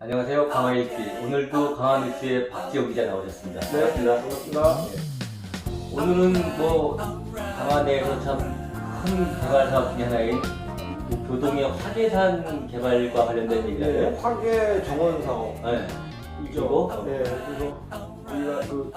안녕하세요. 강화일기. 오늘도 강화뉴스의 박지영 기자 나오셨습니다. 네, 반갑습니다. 오늘은 뭐 강화 내에서 참 큰 개발 사업 중에 하나인 그 교동의 화계산 개발과 관련된 네, 얘기를 화계 정원 사업. 네. 이죠. 네, 그리고 우리가 그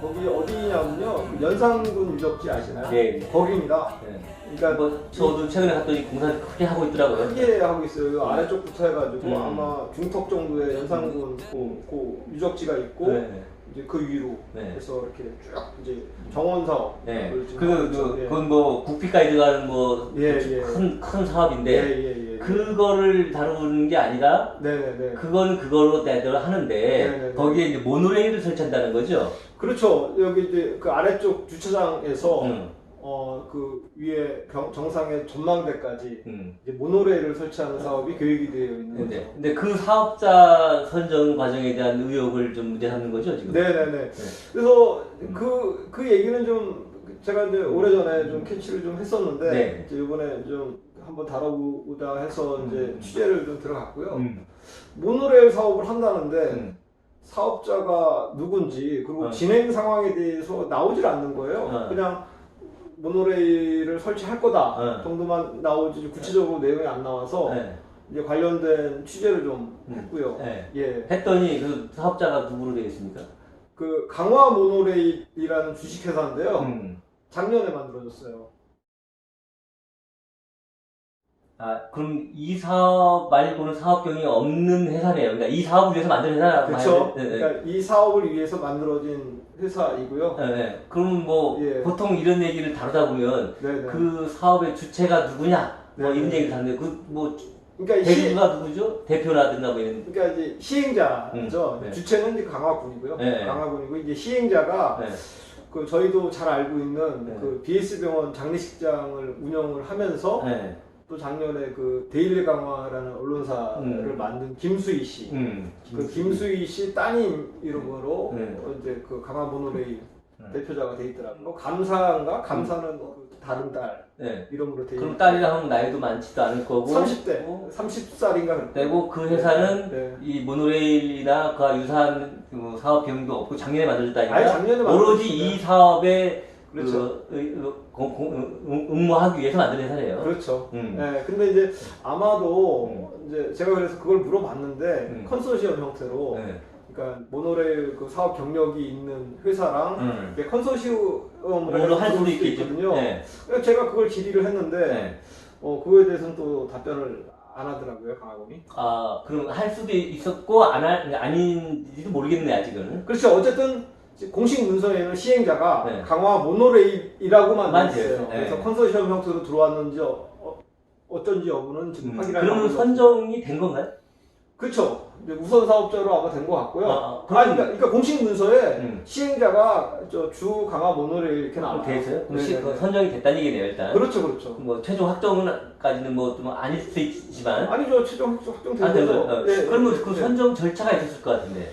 거기 어디냐면요, 그 연산군 유적지 아시나요? 네. 거기입니다. 네. 그러니까 뭐 저도 최근에 갔더니 공사를 크게 하고 있더라고요. 크게 하고 있어요. 이 아래쪽부터 해가지고 음. 아마 중턱 정도의 연산군 그, 그 유적지가 있고 네. 이제 그 위로 네. 해서 이렇게 쭉 이제 정원 사업. 네. 지금 그, 하고 있죠. 그, 예. 그건 뭐 국비까지 들어가는 뭐 예, 예. 큰, 큰 예, 사업인데 예, 예. 그거를 다루는 게 아니라 네네네. 그거는 그거로 대대로 하는데 네 네 네. 거기에 이제 모노레일을 설치한다는 거죠. 그렇죠. 여기 이제 그 아래쪽 주차장에서 음, 어 그 위에 경- 정상의 전망대까지 음. 이제 모노레일을 설치하는 사업이 계획이 되어 있는 거죠. 근데, 근데 그 사업자 선정 과정에 대한 의혹을 좀 삼는 거죠 지금. 네네네. 그래서 음. 그, 그 얘기는 좀 제가 이제 오래전에 좀 캐치를 좀 했었는데 네. 이제 이번에 좀 한번 다뤄보자 해서 이제 음. 취재를 좀 들어갔고요. 음. 모노레일 사업을 한다는데 음. 사업자가 누군지 그리고 어. 진행 상황에 대해서 나오질 않는 거예요. 어. 그냥 모노레일을 설치할 거다 어. 정도만 나오지 구체적으로 내용이 안 나와서 네. 이제 관련된 취재를 좀 음. 했고요. 네. 예, 했더니 그 사업자가 누구로 되어 있습니까? 그 강화 모노레일이라는 주식회사인데요. 음. 작년에 만들어졌어요. 아 그럼 이 사업 말고는 사업 경이 없는 회사네요. 그러니까 이 사업을 위해서 만든 회사라고 그렇죠. 네, 네. 그러니까 이 사업을 위해서 만들어진 회사이고요. 네, 네. 그럼 뭐 예. 보통 이런 얘기를 다루다 보면 네 네. 그 사업의 주체가 누구냐 뭐 네, 이런 네. 얘기를 다루는데 그뭐 그러니까 시, 대주가 누구죠? 대표라든가 뭐 이런. 그러니까 이제 시행자죠. 음, 네. 주체는 이제 강화군이고요. 네. 강화군이고 이제 시행자가 네. 그 저희도 잘 알고 있는 네. 그 BS 병원 장례식장을 운영을 하면서 네. 또 작년에 그 데일리 강화라는 언론사를 음. 만든 김수희 씨. 음. 그 김수희 씨 따님 이름으로 네. 어, 이제 그 강화 모노레일 네. 대표자가 돼 있더라고요. 뭐 감사인가? 감사는 그 다른 딸 네. 이름으로 돼 그럼 있고 딸이라 하면 나이도 많지도 않을 거고. 30대, 어? 30살인가 되고 그 회사는 네. 이 모노레일이나 그와 유사한 그 사업 경험도 없고 작년에 만들어졌다니까. 아니 작년에 오로지 만들었습니다. 이 사업에 그렇죠. 그, 의- 그 공- 응모하기 위해서 만든 회사래요. 그렇죠. 음. 네, 근데 이제 아마도 이제 제가 그래서 그걸 물어봤는데 음. 컨소시엄 형태로 네. 그러니까 모노레일 그 사업 경력이 있는 회사랑 음. 이게 컨소시엄으로 뭐로 할 수도 있겠죠. 있거든요. 네. 그래서 제가 그걸 질의를 했는데 네. 어, 그거에 대해서는 또 답변을 안 하더라고요, 강화군이. 아, 그럼 할 수도 있었고 안 할, 아닌지도 모르겠네 아직은. 그렇죠. 어쨌든 공식 문서에는 시행자가 네. 강화 모노레일이라고만 만돼 있어요. 네. 그래서 컨소시엄 형태로 들어왔는지 어, 어, 쩐지 여부는 지금 음. 확인할 그러면 선정이 된 건가요? 그렇죠. 우선 사업자로 아마 된 것 같고요. 아, 아, 아, 그러니까, 그러니까 공식 문서에 음. 시행자가 저주 강화 모노레일 이렇게 나와요. 돼 있어요? 네네네. 그 선정이 됐다는 얘기네요 일단. 그렇죠, 그렇죠. 뭐 최종 확정은까지는 뭐좀 아닐 수 있지만. 아니죠, 최종 확정된 아, 된 거죠. 거예요? 어. 예, 그러면 예, 그 예. 선정 절차가 있었을 것 같은데.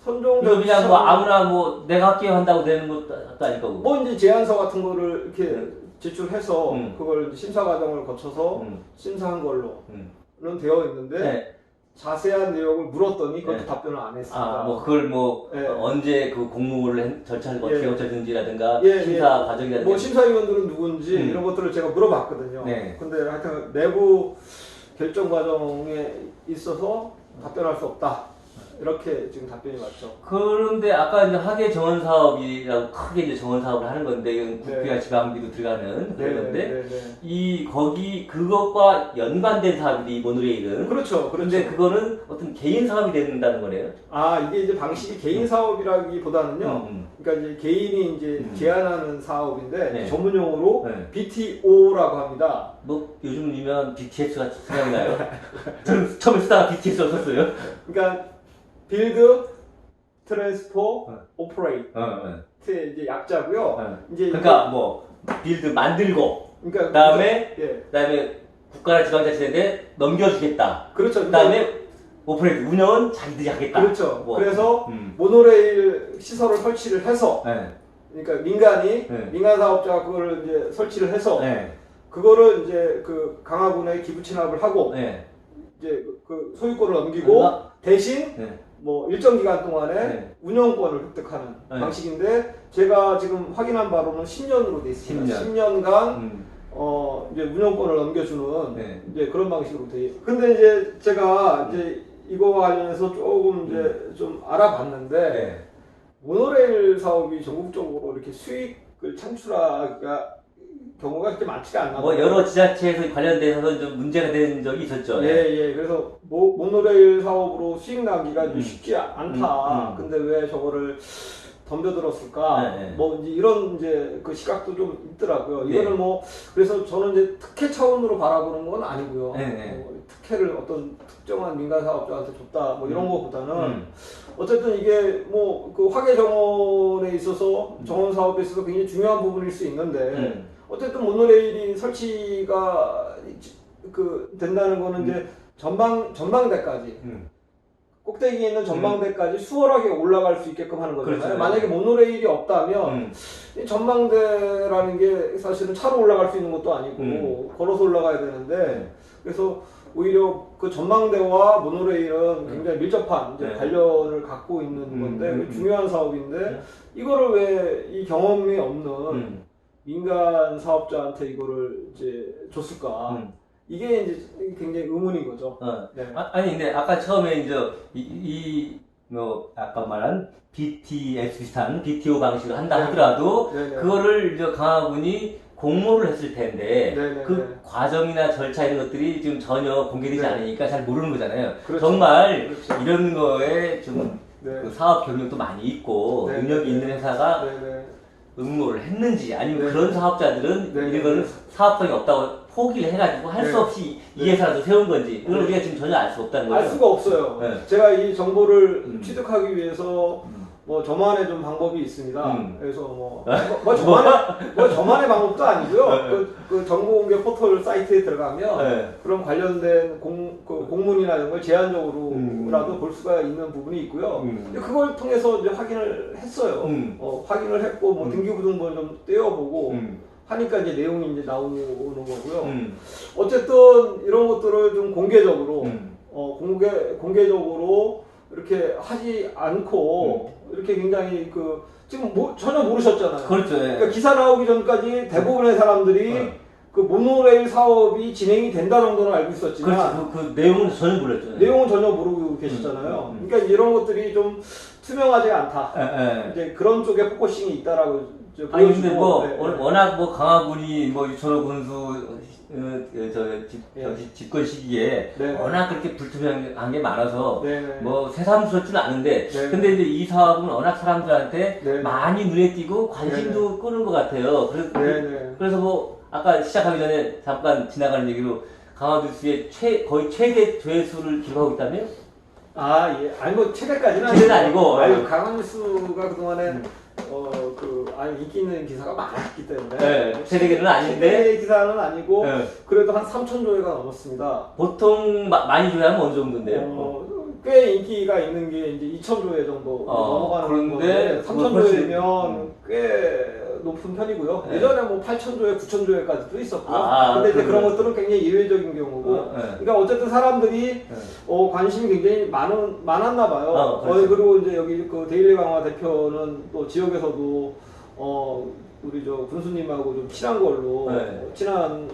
선정 이거 그냥 뭐 아무나 뭐 내가 할게요 한다고 되는 것도 아닐 거고. 뭐 이제 제안서 같은 거를 이렇게 네. 제출해서 음. 그걸 심사 과정을 거쳐서 음. 심사한 걸로는 음. 되어 있는데 네. 자세한 내용을 물었더니 그것도 네. 답변을 안 했습니다. 아, 뭐 그걸 뭐 네. 어, 언제 그 공모를 했- 절차를 어떻게 예. 거쳤는지라든가 예, 심사 과정이라든가. 뭐 심사위원들은 누군지 음. 이런 것들을 제가 물어봤거든요. 네. 근데 하여튼 내부 결정 과정에 있어서 답변할 수 없다. 이렇게 지금 답변이 왔죠. 그런데 아까 이제 화계 정원 사업이라고 크게 이제 정원 사업을 하는 건데 이건 국비와 네. 지방비도 들어가는 그런 건데 네, 네. 이 거기 그것과 연관된 사업이 이 모노레일은 그렇죠. 그런데 그런데 그거는 어떤 개인 사업이 된다는 거네요. 아 이게 이제 방식이 개인 사업이라기보다는요. 음, 그러니까 이제 개인이 이제 음. 제안하는 사업인데 네. 전문 용어로 네. BTO라고 합니다. 뭐 요즘 유명한 BTS가 생각나요? 저는 처음에 쓰다가 BTS를 썼어요. 그러니까 빌드 트랜스포 네. 오퍼레이트의 어, 어, 이제 약자고요. 어. 이제 그러니까 뭐 빌드 만들고 그러니까 그다음에 예 그다음에 국가나 지방자치단체에 넘겨주겠다. 그렇죠. 그다음에 오퍼레이트 운영은 자기들이 하겠다. 그렇죠. 뭐. 그래서 음. 모노레일 시설을 설치를 해서 네. 그러니까 민간이 네. 민간 사업자가 그거를 이제 설치를 해서 네. 그거를 이제 그 강화군에 기부 취납을 하고 네. 이제 그 소유권을 넘기고 아. 대신 네. 뭐 일정 기간 동안에 네. 운영권을 획득하는 네. 방식인데 제가 지금 확인한 바로는 10년으로 돼 있습니다. 10년. 10년. 간 음. 어 이제 운영권을 넘겨주는 네. 이제 그런 방식으로 돼. 있- 근데 이제 제가 이제 이거와 관련해서 조금 이제 좀 알아봤는데 음. 네. 모노레일 사업이 전국적으로 이렇게 수익을 창출하기가 경우가 그렇게 많지가 않나 뭐 봐요. 여러 지자체에서 관련돼서 좀 문제가 된 적이 있었죠. 예, 예. 그래서 모, 모노레일 사업으로 수익 나기가 좀 음. 쉽지 않다. 음, 음. 근데 왜 저거를 덤벼들었을까? 네, 네. 뭐 이제 이런 이제 그 시각도 좀 있더라고요. 네. 이거는 뭐 그래서 저는 이제 특혜 차원으로 바라보는 건 아니고요. 네, 네. 뭐 특혜를 어떤 특정한 민간 사업자한테 줬다 뭐 이런 음. 것보다는 음. 어쨌든 이게 뭐 그 화계 정원에 있어서 음. 정원 사업에 있어서 굉장히 중요한 부분일 수 있는데 음. 어쨌든 모노레일이 설치가 그 된다는 거는 이제 전망 전망대까지 음. 꼭대기에 있는 전망대까지 수월하게 올라갈 수 있게끔 하는 거잖아요. 그렇죠. 만약에 모노레일이 없다면 음. 이 전망대라는 게 사실은 차로 올라갈 수 있는 것도 아니고 음. 걸어서 올라가야 되는데 그래서 오히려 그 전망대와 모노레일은 굉장히 밀접한 이제 네. 관련을 갖고 있는 음, 건데 음, 음. 중요한 사업인데 네. 이거를 왜 이 경험이 없는 음. 민간 사업자한테 이거를 이제 줬을까? 음. 이게 이제 굉장히 의문인 거죠. 어. 네. 아, 아니 근데 아까 처음에 이제 이뭐 아까 말한 BTS 비슷한 BTO 방식을 한다 네. 하더라도 네네. 그거를 이제 강화군이 공모를 했을 텐데 네네네. 그 과정이나 절차 이런 것들이 지금 전혀 공개되지 네. 않으니까 잘 모르는 거잖아요. 그렇죠. 정말 그렇죠. 이런 거에 좀 네. 그 사업 경력도 많이 있고 네, 능력이 네, 있는 회사가 네네. 응모를 했는지 아니면 네. 그런 사업자들은 네, 이런 거는 사업성이 없다고 포기를 해가지고 할 수 네. 없이 이 네. 회사라도 세운 건지 네. 우리가 지금 전혀 알 수 없다는 알 거예요. 수가 없어요. 네. 제가 이 정보를 음. 취득하기 위해서 음. 뭐 저만의 좀 방법이 있습니다. 음. 그래서 뭐, 뭐, 뭐 저만의 뭐 저만의 방법도 아니고요. 네. 그, 그 정보공개 포털 사이트에 들어가면 네. 그런 관련된 공, 그 공문이나 이런 걸 제한적으로라도 음. 볼 수가 있는 부분이 있고요. 음. 그걸 통해서 이제 확인을 했어요. 음. 어, 확인을 했고 뭐 음. 등기부등본 좀 떼어보고 음. 하니까 이제 내용이 이제 나오는 거고요. 음. 어쨌든 이런 것들을 좀 공개적으로 음. 어, 공개 공개적으로 이렇게 하지 않고 이렇게 굉장히 그 지금 뭐, 전혀 모르셨잖아요. 그렇죠. 예. 그러니까 기사 나오기 전까지 대부분의 사람들이 네. 그 모노레일 사업이 진행이 된다 정도는 알고 있었지만 그렇죠. 그, 그 내용은 전혀 몰랐죠. 내용은 전혀 모르고 계셨잖아요. 음, 음, 음. 그러니까 이런 것들이 좀 투명하지 않다. 예, 예. 이제 그런 쪽에 포커싱이 있다라고 아니 근데 뭐 네, 워- 네. 워낙 뭐 강화군이 뭐 유천호 군수 어, 저 집, 예. 저 집권 시기에 네. 워낙 그렇게 불투명한 게 많아서 네, 네. 뭐 새삼스럽지는 않은데 네. 근데 이제 이 사업은 워낙 사람들한테 네. 많이 눈에 띄고 관심도 끄는 것 같아요. 그래서, 네, 네. 그래서 뭐 아까 시작하기 전에 잠깐 지나가는 얘기로 강화도수의 최 거의 최대 조회수를 기록하고 있다며요? 아, 예. 아니, 뭐, 최대까지는 최대는 아니고, 아유, 어. 강한수가 그동안에, 어, 그, 아니, 인기 있는 기사가 많았기 때문에. 네, 최대는 아닌데. 최대 기사는 아니고, 예. 그래도 한 3천 조회가 넘었습니다. 보통 마- 많이 조회하면 어느 정도인데요? 어, 꽤 인기가 있는 게 이제 2천 조회 정도 어, 넘어가는 그런데 건데, 3천 그거 훨씬- 조회면 음. 꽤 높은 편이고요. 네. 예전에 뭐 8천 조회, 9천 조회까지도 있었고요. 아, 근데 이제 그런 것들은 굉장히 예외적인 경우고, 어, 네. 그러니까 어쨌든 사람들이 네. 어, 관심이 굉장히 많은, 많았나 봐요. 어, 그렇죠. 어, 그리고 이제 여기 그 데일리 강화 대표는 또 지역에서도 어, 우리 저 군수님하고 좀 친한 걸로 네. 친한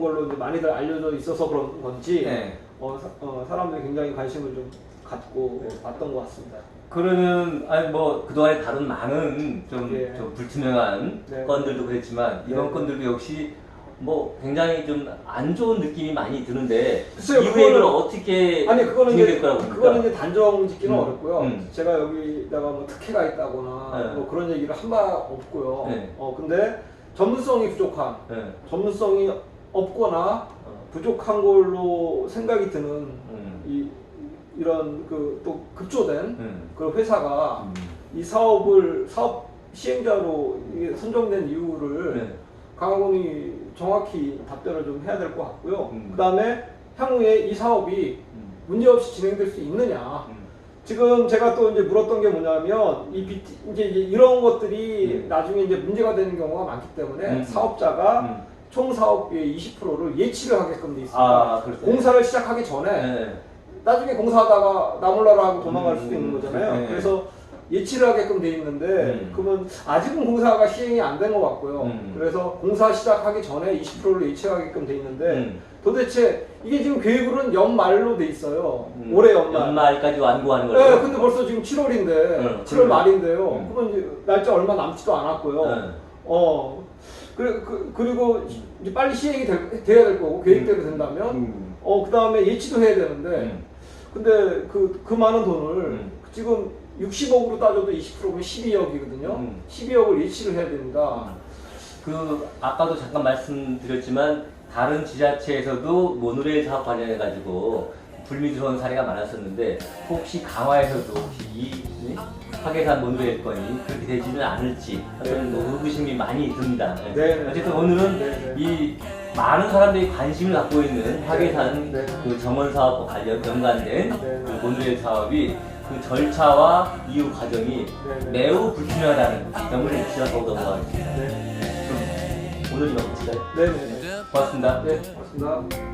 걸로 이제 많이들 알려져 있어서 그런 건지 네. 어, 사, 어, 사람들이 굉장히 관심을 좀 갖고 봤던 것 같습니다. 그러면 아니 뭐 그동안에 다룬 많은 좀, 예. 좀 불투명한 네. 건들도 그랬지만 이번 네. 건들도 역시 뭐 굉장히 좀 안 좋은 느낌이 많이 드는데 글쎄요, 이걸 그거는- 어떻게 아니 그거는 진행될 이제 거라고 봅니까? 그거는 이제 단정 짓기는 음, 어렵고요. 음. 제가 여기다가 뭐 특혜가 있다거나 네. 뭐 그런 얘기를 한 바 없고요. 네. 어 근데 전문성이 부족한 네. 전문성이 없거나 어, 부족한 걸로 생각이 드는 음, 이 이런 그 또 급조된 음, 그 회사가 음. 이 사업을 사업 시행자로 이게 선정된 이유를 네. 강화군이 정확히 답변을 좀 해야 될 것 같고요. 음. 그 다음에 향후에 이 사업이 음, 문제없이 진행될 수 있느냐. 음. 지금 제가 또 이제 물었던 게 뭐냐면 이 BT, 이제 이제 이런 것들이 음. 나중에 이제 문제가 되는 경우가 많기 때문에 음. 사업자가 음. 총 사업비의 20%를 예치를 하게끔 돼 있습니다. 아. 공사를 시작하기 전에 네. 나중에 공사하다가 나몰라라 하고 도망갈 수도 음, 있는 거잖아요. 네. 그래서 예치를 하게끔 돼 있는데 음. 그러면 아직은 공사가 시행이 안 된 것 같고요. 음. 그래서 공사 시작하기 전에 20%를 예치하게끔 돼 있는데 음. 도대체 이게 지금 계획으로는 연말로 돼 있어요. 음. 올해 연말. 연말까지 완고하는 네, 거죠. 근데 벌써 지금 7월인데 응, 7월 그러네. 말인데요. 음. 그러면 이제 날짜 얼마 남지도 않았고요. 네. 어. 그래, 그, 그리고 이제 빨리 시행이 될- 돼야 될 거고 계획대로 된다면 음. 어 그 다음에 예치도 해야 되는데 음. 근데 그, 그 많은 돈을 음. 지금 60억으로 따져도 20%면 12억이거든요. 음. 12억을 예치를 해야 됩니다. 그 아까도 잠깐 말씀드렸지만 다른 지자체에서도 모노레일 사업 관련해 가지고 불미 들어온 사례가 많았었는데 혹시 강화에서도 혹시 이이 화계산 모노레일 건이 그렇게 되지는 않을지 하는 뭐 의구심이 많이 듭니다. 네. 네. 어쨌든 오늘은 네, 네. 이 많은 사람들이 관심을 갖고 있는 화계산 네. 그 정원 사업과 관련 연관된 네. 그 모노레일 사업이 그 절차와 이후 과정이 네, 네. 매우 불투명하다는 점을 지적하고 넘어가겠습니다. 네. 오늘 이만 마칠까요? 네, 네, 네. 고맙습니다. 네, 고맙습니다.